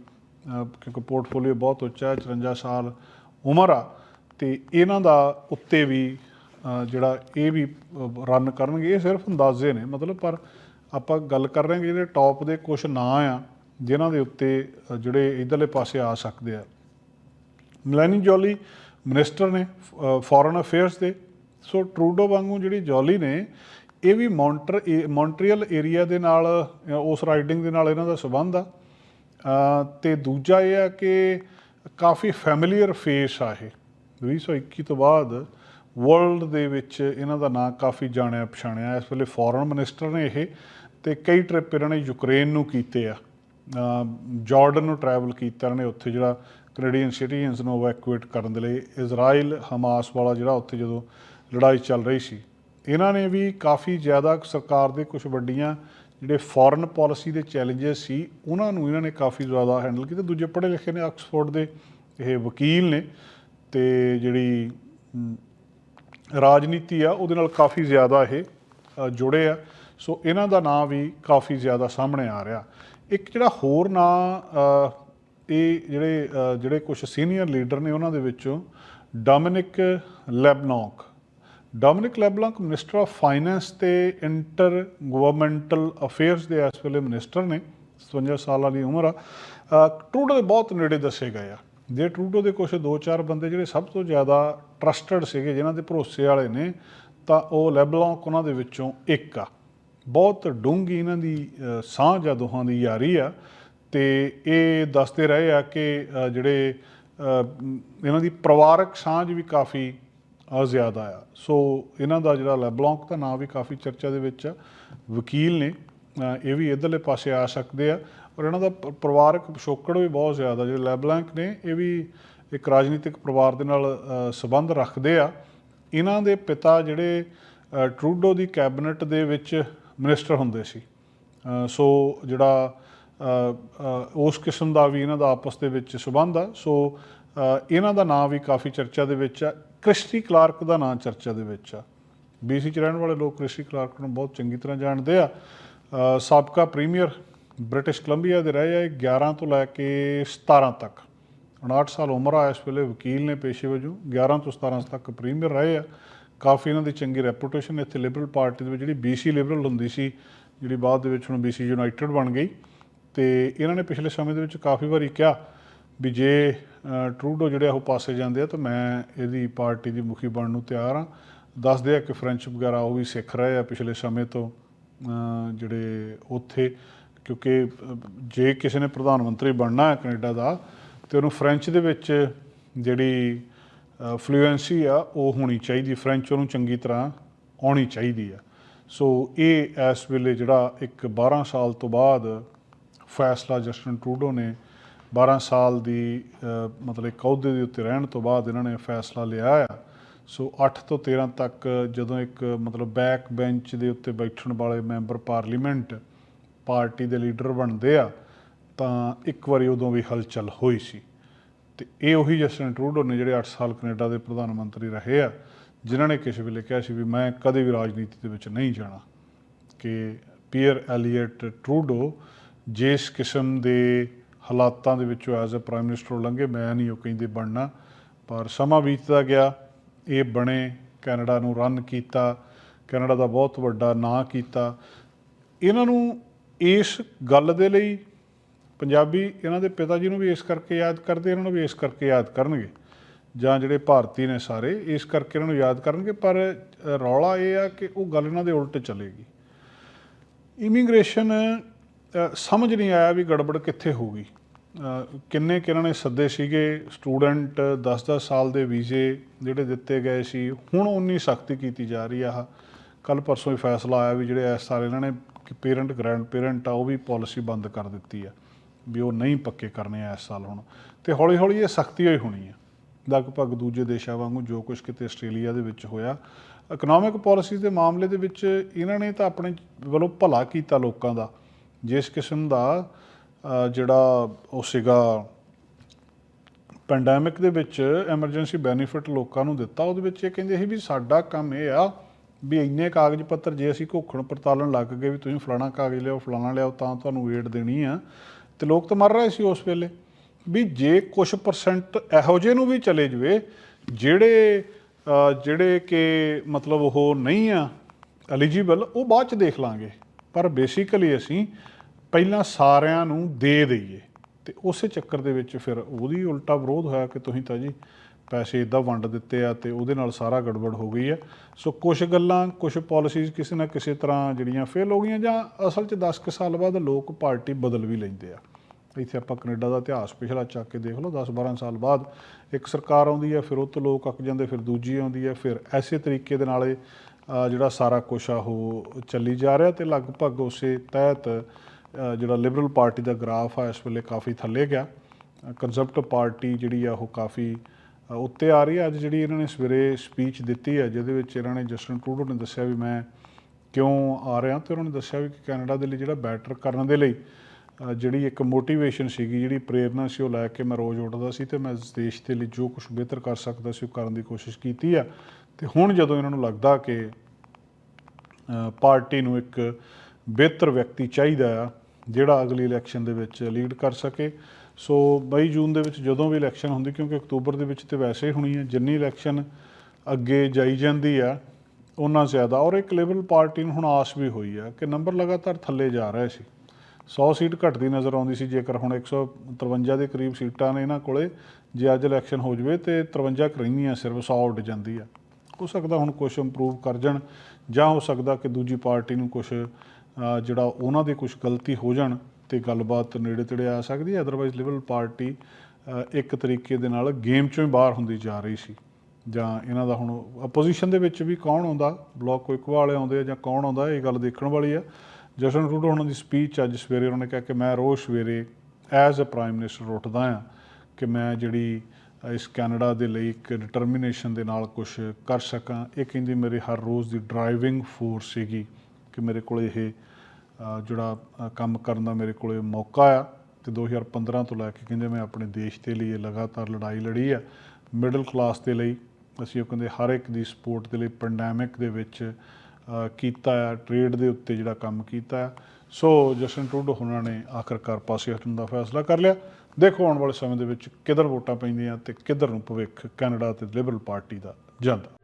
ਕਿਉਂਕਿ ਪੋਰਟਫੋਲੀਓ ਬਹੁਤ ਉੱਚਾ ਹੈ 54 ਸਾਲ ਉਮਰ ਆ ਤੇ ਇਹਨਾਂ ਦਾ ਉੱਤੇ ਵੀ ਜਿਹੜਾ ਇਹ ਵੀ ਰਨ ਕਰਨਗੇ ਇਹ ਸਿਰਫ ਅੰਦਾਜ਼ੇ ਨੇ। ਮਤਲਬ ਪਰ ਆਪਾਂ ਗੱਲ ਕਰ ਰਹੇ ਹਾਂ ਕਿ ਜਿਹੜੇ ਟੌਪ ਦੇ ਕੁਝ ਨਾਂ ਆ ਜਿਨ੍ਹਾਂ ਦੇ ਉੱਤੇ ਜਿਹੜੇ ਇਧਰਲੇ ਪਾਸੇ ਆ ਸਕਦੇ ਆ। ਮਲੈਨੀ ਜੋਲੀ ਮਿਨਿਸਟਰ ਨੇ ਫੋਰਨ ਅਫੇਅਰਸ ਦੇ। ਸੋ ਟਰੂਡੋ ਵਾਂਗੂ ਜਿਹੜੀ ਜੋਲੀ ਨੇ ਇਹ ਵੀ ਮੌਂਟਰ ਮੌਂਟਰੀਅਲ ਏਰੀਆ ਦੇ ਨਾਲ ਅ, ਉਸ ਰਾਈਡਿੰਗ ਦੇ ਨਾਲ ਇਹਨਾਂ ਦਾ ਸਬੰਧ ਆ। ਤੇ ਦੂਜਾ ਇਹ ਆ ਕਿ ਕਾਫੀ ਫੈਮਿਲੀਅਰ ਫੇਸ ਆ ਇਹ। 2021 ਤੋਂ ਬਾਅਦ ਵਰਲਡ ਦੇ ਵਿੱਚ ਇਹਨਾਂ ਦਾ ਨਾਂ ਕਾਫੀ ਜਾਣਿਆ ਪਛਾਣਿਆ। ਇਸ ਵੇਲੇ ਫੋਰਨ ਮਿਨਿਸਟਰ ਨੇ ਇਹ ਤੇ ਕਈ ਟ੍ਰਿਪ ਇਹਨਾਂ ਨੇ ਯੂਕਰੇਨ ਨੂੰ ਕੀਤੇ ਆ। ਅ, ਜਾਰਡਨ ਨੂੰ ਟਰੈਵਲ ਕੀਤਾ ਇਹਨਾਂ ਨੇ ਉੱਥੇ ਜਿਹੜਾ ਕੈਨੇਡੀਅਨ ਸਿਟੀਜ਼ਨਸ ਨੂੰ ਇਵੈਕੂਏਟ ਕਰਨ ਦੇ ਲਈ। ਇਜ਼ਰਾਈਲ ਹਮਾਸ ਵਾਲਾ ਜਿਹੜਾ ਉੱਥੇ ਜਦੋਂ ਲੜਾਈ ਚੱਲ ਰਹੀ ਸੀ। ਇਹਨਾਂ ਨੇ ਵੀ ਕਾਫੀ ਜ਼ਿਆਦਾ ਸਰਕਾਰ ਦੇ ਕੁਝ ਵੱਡੀਆਂ ਜਿਹੜੇ ਫੋਰਨ ਪਾਲਿਸੀ ਦੇ ਚੈਲੰਜਸ ਸੀ, ਉਹਨਾਂ ਨੂੰ ਇਹਨਾਂ ਨੇ ਕਾਫੀ ਜ਼ਿਆਦਾ ਹੈਂਡਲ ਕੀਤਾ। ਦੂਜੇ ਪੜ੍ਹੇ ਲਿਖੇ ਨੇ ਆਕਸਫੋਰਡ ਦੇ ਇਹ ਵਕੀਲ ਨੇ ਤੇ ਜਿਹੜੀ ਰਾਜਨੀਤੀ ਆ, ਉਹਦੇ ਨਾਲ ਕਾਫੀ ਜ਼ਿਆਦਾ ਇਹ ਜੁੜੇ ਆ। ਸੋ ਇਹਨਾਂ ਦਾ ਨਾਂ ਵੀ ਕਾਫੀ ਜ਼ਿਆਦਾ ਸਾਹਮਣੇ ਆ ਰਿਹਾ। ਇੱਕ ਜਿਹੜਾ ਹੋਰ ਨਾਂ ਇਹ ਜਿਹੜੇ ਜਿਹੜੇ ਕੁਝ ਸੀਨੀਅਰ ਲੀਡਰ ਨੇ ਉਹਨਾਂ ਦੇ ਵਿੱਚੋਂ Dominic LeBlanc Dominic LeBlanc minister of finance ਤੇ ਇੰਟਰ ਗਵਰਨਮੈਂਟਲ ਅਫੇਅਰਸ ਦੇ ਇਸ ਵੇਲੇ ਮਿਨਿਸਟਰ ਨੇ 57 ਸਾਲਾਂ ਦੀ ਉਮਰ ਆ। ਟਰੂਡੋ ਦੇ ਬਹੁਤ ਨੇੜੇ ਦੱਸੇ ਗਏ ਆ। ਜੇ ਟਰੂਡੋ ਦੇ ਕੁਝ ਦੋ ਚਾਰ ਬੰਦੇ ਜਿਹੜੇ ਸਭ ਤੋਂ ਜ਼ਿਆਦਾ ਟਰਸਟਡ ਸੀਗੇ, ਜਿਨ੍ਹਾਂ ਦੇ ਭਰੋਸੇ ਵਾਲੇ ਨੇ, ਤਾਂ ਉਹ ਲੈਬਲੌਂਕ ਉਹਨਾਂ ਦੇ ਵਿੱਚੋਂ ਇੱਕ ਆ। ਬਹੁਤ ਡੂੰਘੀ ਇਹਨਾਂ ਦੀ ਸਾਂਝ ਆ ਦੋਹਾਂ ਦੀ ਯਾਰੀ ਆ। ਤੇ ਇਹ ਦੱਸਦੇ ਰਹੇ ਆ ਕਿ ਜਿਹੜੇ ਇਹਨਾਂ ਦੀ ਪਰਿਵਾਰਕ ਸਾਂਝ ਵੀ ਕਾਫੀ ਅ, ਜ਼ਿਆਦਾ ਆ। ਸੋ ਇਹਨਾਂ ਦਾ ਜਿਹੜਾ ਲੈਬਲੌਂਕ ਦਾ ਨਾਮ ਵੀ ਕਾਫੀ ਚਰਚਾ ਦੇ ਵਿੱਚ ਆ। ਵਕੀਲ ਨੇ ਇਹ ਵੀ ਇਧਰਲੇ ਪਾਸੇ ਆ ਸਕਦੇ ਆ। ਔਰ ਇਹਨਾਂ ਦਾ ਪਰਿਵਾਰਕ ਪਿਛੋਕੜ ਵੀ ਬਹੁਤ ਜ਼ਿਆਦਾ। ਜਿਹੜੇ ਲੈਬਲੌਂਕ ਨੇ ਇਹ ਵੀ ਇੱਕ ਰਾਜਨੀਤਿਕ ਪਰਿਵਾਰ ਦੇ ਨਾਲ ਅ, ਸੰਬੰਧ ਰੱਖਦੇ ਆ। ਇਹਨਾਂ ਦੇ ਪਿਤਾ ਜਿਹੜੇ ਟਰੂਡੋ ਦੀ ਕੈਬਨਿਟ ਦੇ ਵਿੱਚ ਮਿਨਿਸਟਰ ਹੁੰਦੇ ਸੀ। ਸੋ ਜਿਹੜਾ ਉਸ ਕਿਸਮ ਦਾ ਵੀ ਇਹਨਾਂ ਦਾ ਆਪਸ ਦੇ ਵਿੱਚ ਸਬੰਧ ਆ। ਸੋ ਇਹਨਾਂ ਦਾ ਨਾਮ ਵੀ ਕਾਫੀ ਚਰਚਾ ਦੇ ਵਿੱਚ ਆ। ਕ੍ਰਿਸਟੀ ਕਲਾਰਕ ਦਾ ਨਾਮ ਚਰਚਾ ਦੇ ਵਿੱਚ ਆ। ਬੀਸੀ ਚ ਰਹਿਣ ਵਾਲੇ ਲੋਕ ਕ੍ਰਿਸਟੀ ਕਲਾਰਕ ਨੂੰ ਬਹੁਤ ਚੰਗੀ ਤਰ੍ਹਾਂ ਜਾਣਦੇ ਆ। ਸਾਬਕਾ ਪ੍ਰੀਮੀਅਰ ਬ੍ਰਿਟਿਸ਼ ਕੋਲੰਬੀਆ ਦੇ ਰਹੇ ਆ ਇਹ 11 ਤੋਂ ਲੈ ਕੇ 17 ਤੱਕ। 59 ਸਾਲ ਉਮਰ ਆ, ਇਸ ਵੇਲੇ ਵਕੀਲ ਨੇ ਪੇਸ਼ੇ ਵਜੋਂ 11 ਤੋਂ 17 ਤੱਕ ਪ੍ਰੀਮੀਅਰ ਰਹੇ ਆ। ਕਾਫੀ ਇਹਨਾਂ ਦੀ ਚੰਗੀ ਰੈਪੂਟੇਸ਼ਨ ਇੱਥੇ ਲਿਬਰਲ ਪਾਰਟੀ ਦੇ ਵਿੱਚ ਜਿਹੜੀ ਬੀਸੀ ਲਿਬਰਲ ਹੁੰਦੀ ਸੀ, ਜਿਹੜੀ ਬਾਅਦ ਦੇ ਵਿੱਚ ਹੁਣ ਬੀਸੀ ਯੂਨਾਈਟਿਡ ਬਣ ਗਈ। ਤੇ ਇਹਨਾਂ ਨੇ ਪਿਛਲੇ ਸਮੇਂ ਦੇ ਵਿੱਚ ਕਾਫੀ ਵਾਰੀ ਕਿਹਾ ਵੀ ਜੇ ਟਰੂਡੋ ਜਿਹੜੇ ਆ ਉਹ ਪਾਸੇ ਜਾਂਦੇ ਆ ਤਾਂ ਮੈਂ ਇਹਦੀ ਪਾਰਟੀ ਦੀ ਮੁਖੀ ਬਣਨ ਨੂੰ ਤਿਆਰ ਆ। ਦੱਸਦੇ ਆ ਕਿ ਫ੍ਰੈਂਚ ਵਗੈਰਾ ਉਹ ਵੀ ਸਿੱਖ ਰਹੇ ਆ ਪਿਛਲੇ ਸਮੇਂ ਤੋਂ ਜਿਹੜੇ ਉੱਥੇ, ਕਿਉਂਕਿ ਜੇ ਕਿਸੇ ਨੇ ਪ੍ਰਧਾਨ ਮੰਤਰੀ ਬਣਨਾ ਹੈ ਕੈਨੇਡਾ ਦਾ, ਤੇ ਉਹਨੂੰ ਫ੍ਰੈਂਚ ਦੇ ਵਿੱਚ ਜਿਹੜੀ ਫਲੂਐਂਸੀ ਆ ਉਹ ਹੋਣੀ ਚਾਹੀਦੀ ਫ੍ਰੈਂਚ ਉਹਨੂੰ ਚੰਗੀ ਤਰ੍ਹਾਂ ਆਉਣੀ ਚਾਹੀਦੀ ਆ। ਸੋ ਇਹ ਇਸ ਵੇਲੇ ਜਿਹੜਾ ਇੱਕ 12 ਸਾਲ ਤੋਂ ਬਾਅਦ ਫੈਸਲਾ ਜਸਟਨ ਟਰੂਡੋ ਨੇ 12 ਸਾਲ ਦੀ ਮਤਲਬ ਇੱਕ ਅਹੁਦੇ ਦੇ ਉੱਤੇ ਰਹਿਣ ਤੋਂ ਬਾਅਦ ਇਹਨਾਂ ਨੇ ਫੈਸਲਾ ਲਿਆ ਆ। ਸੋ 8 ਤੋਂ 13 ਤੱਕ ਜਦੋਂ ਇੱਕ, ਮਤਲਬ ਬੈਕ ਬੈਂਚ ਦੇ ਉੱਤੇ ਬੈਠਣ ਵਾਲੇ ਮੈਂਬਰ ਪਾਰਲੀਮੈਂਟ ਪਾਰਟੀ ਦੇ ਲੀਡਰ ਬਣਦੇ ਆ, ਤਾਂ ਇੱਕ ਵਾਰੀ ਉਦੋਂ ਵੀ ਹਲਚਲ ਹੋਈ ਸੀ। ਤੇ ਇਹ ਉਹੀ ਜਸਟਨ ਟਰੂਡੋ ਨੇ ਜਿਹੜੇ 8 ਸਾਲ ਕੈਨੇਡਾ ਦੇ ਪ੍ਰਧਾਨ ਮੰਤਰੀ ਰਹੇ ਆ, ਜਿਨ੍ਹਾਂ ਨੇ ਕਿਸੇ ਵੇਲੇ ਕਿਹਾ ਸੀ ਵੀ ਮੈਂ ਕਦੇ ਵੀ ਰਾਜਨੀਤੀ ਦੇ ਵਿੱਚ ਨਹੀਂ ਜਾਣਾ ਕਿ ਪੀਅਰ ਐਲੀਅਟ ਟਰੂਡੋ ਜਿਸ ਕਿਸਮ ਦੇ ਹਾਲਾਤਾਂ ਦੇ ਵਿੱਚੋਂ ਐਜ਼ ਅ ਪ੍ਰਾਈਮ ਮਿਨਿਸਟਰ ਲੰਘੇ, ਮੈਂ ਨਹੀਂ ਉਹ ਕਹਿੰਦੇ ਬਣਨਾ। ਪਰ ਸਮਾਂ ਬੀਤਦਾ ਗਿਆ, ਇਹ ਬਣੇ, ਕੈਨੇਡਾ ਨੂੰ ਰਨ ਕੀਤਾ, ਕੈਨੇਡਾ ਦਾ ਬਹੁਤ ਵੱਡਾ ਨਾਂ ਕੀਤਾ। ਇਹਨਾਂ ਨੂੰ ਇਸ ਗੱਲ ਦੇ ਲਈ ਪੰਜਾਬੀ ਇਹਨਾਂ ਦੇ ਪਿਤਾ ਜੀ ਨੂੰ ਵੀ ਇਸ ਕਰਕੇ ਯਾਦ ਕਰਦੇ, ਇਹਨਾਂ ਨੂੰ ਵੀ ਇਸ ਕਰਕੇ ਯਾਦ ਕਰਨਗੇ। ਜਾਂ ਜਿਹੜੇ ਭਾਰਤੀ ਨੇ ਸਾਰੇ, ਇਸ ਕਰਕੇ ਇਹਨਾਂ ਨੂੰ ਯਾਦ ਕਰਨਗੇ, ਪਰ ਰੌਲਾ ਇਹ ਆ ਕਿ ਉਹ ਗੱਲ ਇਹਨਾਂ ਦੇ ਉਲਟ ਚਲੇਗੀ। ਇਮੀਗ੍ਰੇਸ਼ਨ ਸਮਝ ਨਹੀਂ ਆਇਆ ਵੀ ਗੜਬੜ ਕਿੱਥੇ ਹੋ ਗਈ। ਅ, ਕਿੰਨੇ ਕਿਹਨਾਂ ਨੇ ਸੱਦੇ ਸੀਗੇ ਸਟੂਡੈਂਟ 10-10 ਸਾਲ ਦੇ ਵੀਜ਼ੇ ਜਿਹੜੇ ਦਿੱਤੇ ਗਏ ਸੀ ਹੁਣ ਉਨੀ ਸਖਤੀ ਕੀਤੀ ਜਾ ਰਹੀ ਆ ਕੱਲ ਪਰਸੋਂ ਹੀ ਫੈਸਲਾ ਆਇਆ ਵੀ ਜਿਹੜੇ ਇਸ ਸਾਲ ਇਹਨਾਂ ਨੇ ਪੇਰੈਂਟ ਗ੍ਰੈਂਡ ਪੇਰੈਂਟ ਆ ਉਹ ਵੀ ਪਾਲਿਸੀ ਬੰਦ ਕਰ ਦਿੱਤੀ ਆ ਵੀ ਉਹ ਨਹੀਂ ਪੱਕੇ ਕਰਨੇ ਆ ਇਸ ਸਾਲ ਹੁਣ। ਤੇ ਹੌਲੀ ਹੌਲੀ ਇਹ ਸਖਤੀ ਹੋਈ ਹੋਣੀ ਆ। ਲਗਭਗ ਦੂਜੇ ਦੇਸ਼ਾਂ ਵਾਂਗੂ ਜੋ ਕੁਝ ਕਿਤੇ ਆਸਟ੍ਰੇਲੀਆ ਦੇ ਵਿੱਚ ਹੋਇਆ। ਇਕਨੋਮਿਕ ਪਾਲਿਸੀ ਦੇ ਮਾਮਲੇ ਦੇ ਵਿੱਚ ਇਹਨਾਂ ਨੇ ਤਾਂ ਆਪਣੇ ਵੱਲੋਂ ਭਲਾ ਕੀਤਾ ਲੋਕਾਂ ਦਾ। ਜਿਸ ਕਿਸਮ ਦਾ ਜਿਹੜਾ ਉਹ ਸੀਗਾ ਪੈਂਡੈਮਿਕ ਦੇ ਵਿੱਚ ਐਮਰਜੈਂਸੀ ਬੈਨੀਫਿਟ ਲੋਕਾਂ ਨੂੰ ਦਿੱਤਾ, ਉਹਦੇ ਵਿੱਚ ਇਹ ਕਹਿੰਦੇ ਸੀ ਵੀ ਸਾਡਾ ਕੰਮ ਇਹ ਆ ਵੀ ਇੰਨੇ ਕਾਗਜ਼ ਪੱਤਰ ਜੇ ਅਸੀਂ ਘੋਖਣ ਪੜਤਾਲਣ ਲੱਗ ਗਏ ਵੀ ਤੁਸੀਂ ਫਲਾਣਾ ਕਾਗਜ਼ ਲਿਆਓ, ਫਲਾਣਾ ਲਿਆਓ, ਤਾਂ ਤੁਹਾਨੂੰ ਏਡ ਦੇਣੀ ਆ। ਤੇ ਲੋਕ ਤਾਂ ਮਰ ਰਹੇ ਸੀ ਉਸ ਵੇਲੇ। ਵੀ ਜੇ ਕੁਝ ਪਰਸੈਂਟ ਇਹੋ ਜਿਹੇ ਨੂੰ ਵੀ ਚਲੇ ਜਵੇ, ਜਿਹੜੇ ਜਿਹੜੇ ਕਿ ਮਤਲਬ ਉਹ ਨਹੀਂ ਆ ਐਲੀਜੀਬਲ ਉਹ ਬਾਅਦ ਚ ਦੇਖ ਲਾਂਗੇ। ਪਰ ਬੇਸਿਕਲੀ ਅਸੀਂ ਪਹਿਲਾਂ ਸਾਰਿਆਂ ਨੂੰ ਦੇ ਦਈਏ। ਤੇ ਉਸੇ ਚੱਕਰ ਦੇ ਵਿੱਚ ਫਿਰ ਉਹਦੀ ਉਲਟਾ ਵਿਰੋਧ ਹੋਇਆ ਕਿ ਤੁਸੀਂ ਤਾਂ ਜੀ ਪੈਸੇ ਇਦਾਂ ਵੰਡ ਦਿੱਤੇ ਆ ਤੇ ਉਹਦੇ ਨਾਲ ਸਾਰਾ ਗੜਬੜ ਹੋ ਗਈ ਆ। ਸੋ ਕੁਝ ਗੱਲਾਂ ਕੁਝ ਪਾਲਿਸੀਜ਼ ਕਿਸੇ ਨਾ ਕਿਸੇ ਤਰ੍ਹਾਂ ਜਿਹੜੀਆਂ ਫੇਲ ਹੋ ਗਈਆਂ ਜਾਂ ਅਸਲ 'ਚ 10 ਕੁ ਸਾਲ ਬਾਅਦ ਲੋਕ ਪਾਰਟੀ ਬਦਲ ਵੀ ਲੈਂਦੇ ਆ। ਇੱਥੇ ਆਪਾਂ ਕੈਨੇਡਾ ਦਾ ਇਤਿਹਾਸ ਪਿਛਲਾ ਚੱਕ ਕੇ ਦੇਖ ਲਓ 10 12 ਸਾਲ ਬਾਅਦ ਇੱਕ ਸਰਕਾਰ ਆਉਂਦੀ ਹੈ ਫਿਰ ਉਹ ਤੋਂ ਲੋਕ ਅੱਕ ਜਾਂਦੇ, ਫਿਰ ਦੂਜੀ ਆਉਂਦੀ ਹੈ ਫਿਰ ਐਸੇ ਤਰੀਕੇ ਦੇ ਨਾਲ ਇਹ ਜਿਹੜਾ ਸਾਰਾ ਕੁਛ ਆ, ਉਹ ਚੱਲੀ ਜਾ ਰਿਹਾ ਤੇ ਲਗਭਗ ਉਸੇ ਤਹਿਤ ਜਿਹੜਾ ਲਿਬਰਲ ਪਾਰਟੀ ਦਾ ਗ੍ਰਾਫ ਆ, ਇਸ ਵੇਲੇ ਕਾਫੀ ਥੱਲੇ ਗਿਆ। ਕੰਜ਼ਰਵੇਟਿਵ ਪਾਰਟੀ ਜਿਹੜੀ ਆ, ਉਹ ਕਾਫੀ ਉੱਤੇ ਆ ਰਹੀ ਹੈ ਅੱਜ ਜਿਹੜੀ ਇਹਨਾਂ ਨੇ ਸਵੇਰੇ ਸਪੀਚ ਦਿੱਤੀ ਹੈ ਜਿਹਦੇ ਵਿੱਚ ਇਹਨਾਂ ਨੇ ਜਸਟਨ ਟਰੂਡੋ ਨੇ ਦੱਸਿਆ ਵੀ ਮੈਂ ਕਿਉਂ ਆ ਰਿਹਾ ਤੇ ਉਹਨਾਂ ਨੇ ਦੱਸਿਆ ਵੀ ਕਿ ਕੈਨੇਡਾ ਦੇ ਲਈ ਜਿਹੜਾ ਬੈਟਰ ਕਰਨ ਦੇ ਲਈ ਜਿਹੜੀ ਇੱਕ ਮੋਟੀਵੇਸ਼ਨ ਸੀਗੀ, ਜਿਹੜੀ ਪ੍ਰੇਰਨਾ ਸੀ, ਉਹ ਲੈ ਕੇ ਮੈਂ ਰੋਜ਼ ਉੱਠਦਾ ਸੀ ਤੇ ਮੈਂ ਇਸ ਦੇਸ਼ ਦੇ ਲਈ ਜੋ ਕੁਝ ਬਿਹਤਰ ਕਰ ਸਕਦਾ ਸੀ, ਉਹ ਕਰਨ ਦੀ ਕੋਸ਼ਿਸ਼ ਕੀਤੀ ਆ। ਤੇ ਹੁਣ ਜਦੋਂ ਇਹਨਾਂ ਨੂੰ ਲੱਗਦਾ ਕਿ ਪਾਰਟੀ ਨੂੰ ਇੱਕ ਬਿਹਤਰ ਵਿਅਕਤੀ ਚਾਹੀਦਾ ਆ, ਜਿਹੜਾ ਅਗਲੀ ਇਲੈਕਸ਼ਨ ਦੇ ਵਿੱਚ ਲੀਡ ਕਰ ਸਕੇ, ਸੋ ਮਈ ਜੂਨ ਦੇ ਵਿੱਚ ਜਦੋਂ ਵੀ ਇਲੈਕਸ਼ਨ ਹੁੰਦੀ, ਕਿਉਂਕਿ ਅਕਤੂਬਰ ਦੇ ਵਿੱਚ ਤੇ ਵੈਸੇ ਹੀ ਹੋਣੀ ਹੈ, ਜਿੰਨੀ ਇਲੈਕਸ਼ਨ ਅੱਗੇ ਜਾਈ ਜਾਂਦੀ ਆ ਉਹਨਾਂ ਜ਼ਿਆਦਾ। ਔਰ ਇੱਕ ਲਿਬਰਲ ਪਾਰਟੀ ਨੂੰ ਹੁਣ ਆਸ ਵੀ ਹੋਈ ਆ ਕਿ ਨੰਬਰ ਲਗਾਤਾਰ ਥੱਲੇ ਜਾ ਰਹੇ ਸੀ। 100 ਸੀਟ ਘਟਦੀ ਨਜ਼ਰ ਆਉਂਦੀ ਸੀ, ਜੇਕਰ ਹੁਣ 153 ਦੇ ਕਰੀਬ ਸੀਟਾਂ ਨੇ ਇਹਨਾਂ ਕੋਲੇ, ਜੇ ਅੱਜ ਇਲੈਕਸ਼ਨ ਹੋ ਜਵੇ ਤੇ 53 ਕੁ ਰਹਿੰਦੀਆਂ ਸਿਰਫ 100 ਉੱਡ ਜਾਂਦੀ ਆ। ਹੋ ਸਕਦਾ ਹੁਣ ਕੁਝ ਇੰਪਰੂਵ ਕਰ ਜਾਣ ਜਾਂ ਹੋ ਸਕਦਾ ਕਿ ਦੂਜੀ ਪਾਰਟੀ ਨੂੰ ਕੁਝ ਜਿਹੜਾ ਉਹਨਾਂ ਦੇ ਕੁਝ ਗਲਤੀ ਹੋ ਜਾਣ ਤੇ ਗੱਲਬਾਤ ਨੇੜੇ ਤੇੜੇ ਆ ਸਕਦੀ ਹੈ। ਅਦਰਵਾਈਜ਼ ਲਿਬਰਲ ਪਾਰਟੀ ਇੱਕ ਤਰੀਕੇ ਦੇ ਨਾਲ ਗੇਮ ਚੋਂ ਹੀ ਬਾਹਰ ਹੁੰਦੀ ਜਾ ਰਹੀ ਸੀ। ਜਾਂ ਇਹਨਾਂ ਦਾ ਹੁਣ ਆਪੋਜੀਸ਼ਨ ਦੇ ਵਿੱਚ ਵੀ ਕੌਣ ਆਉਂਦਾ? ਬਲੌਕ ਕੁਇਕ ਵਾਲੇ ਆਉਂਦੇ ਆ ਜਾਂ ਕੌਣ ਆਉਂਦਾ? ਇਹ ਗੱਲ ਦੇਖਣ ਵਾਲੀ ਆ। ਜਸਨ ਟਰੂਡੋ ਉਹਨਾਂ ਦੀ ਸਪੀਚ ਅੱਜ ਸਵੇਰੇ ਉਹਨਾਂ ਨੇ ਕਿਹਾ ਕਿ ਮੈਂ ਰੋਜ਼ ਸਵੇਰੇ ਐਜ਼ ਅ ਪ੍ਰਾਈਮ ਮਿਨਿਸਟਰ ਉੱਠਦਾ ਆ ਕਿ ਮੈਂ ਜਿਹੜੀ ਇਸ ਕੈਨੇਡਾ ਦੇ ਲਈ ਇੱਕ ਡਿਟਰਮੀਨੇਸ਼ਨ ਦੇ ਨਾਲ ਕੁਝ ਕਰ ਸਕਾਂ। ਇਹ ਕਹਿੰਦੀ ਮੇਰੇ ਹਰ ਰੋਜ਼ ਦੀ ਡਰਾਈਵਿੰਗ ਫੋਰਸ ਸੀਗੀ ਕਿ ਮੇਰੇ ਕੋਲ ਇਹ ਜਿਹੜਾ ਕੰਮ ਕਰਨ ਦਾ ਮੇਰੇ ਕੋਲ ਮੌਕਾ ਆ। ਤੇ 2015 ਤੋਂ ਲੈ ਕੇ ਕਹਿੰਦੇ ਮੈਂ ਆਪਣੇ ਦੇਸ਼ ਦੇ ਲਈ ਇਹ ਲਗਾਤਾਰ ਲੜਾਈ ਲੜੀ ਆ। ਮਿਡਲ ਕਲਾਸ ਦੇ ਲਈ ਅਸੀਂ ਉਹ ਕਹਿੰਦੇ ਹਰ ਇੱਕ ਦੀ ਸਪੋਰਟ ਦੇ ਲਈ ਪੈਂਡੈਮਿਕ ਦੇ ਵਿੱਚ ਕੀਤਾ ਆ ਟ੍ਰੇਡ ਦੇ ਉੱਤੇ ਜਿਹੜਾ ਕੰਮ ਕੀਤਾ ਆ। ਸੋ ਜਸਟਨ ਟਰੂਡੋ ਉਹਨਾਂ ਨੇ ਆਖਰਕਾਰ ਪਾਸੇ ਹਟਣ ਦਾ ਫੈਸਲਾ ਕਰ ਲਿਆ। ਦੇਖੋ, ਆਉਣ ਵਾਲੇ ਸਮੇਂ ਦੇ ਵਿੱਚ ਕਿੱਧਰ ਵੋਟਾਂ ਪੈਂਦੀਆਂ ਤੇ ਕਿੱਧਰ ਨੂੰ ਭਵਿੱਖ ਕੈਨੇਡਾ ਤੇ ਲਿਬਰਲ ਪਾਰਟੀ ਦਾ ਜਾਂਦਾ।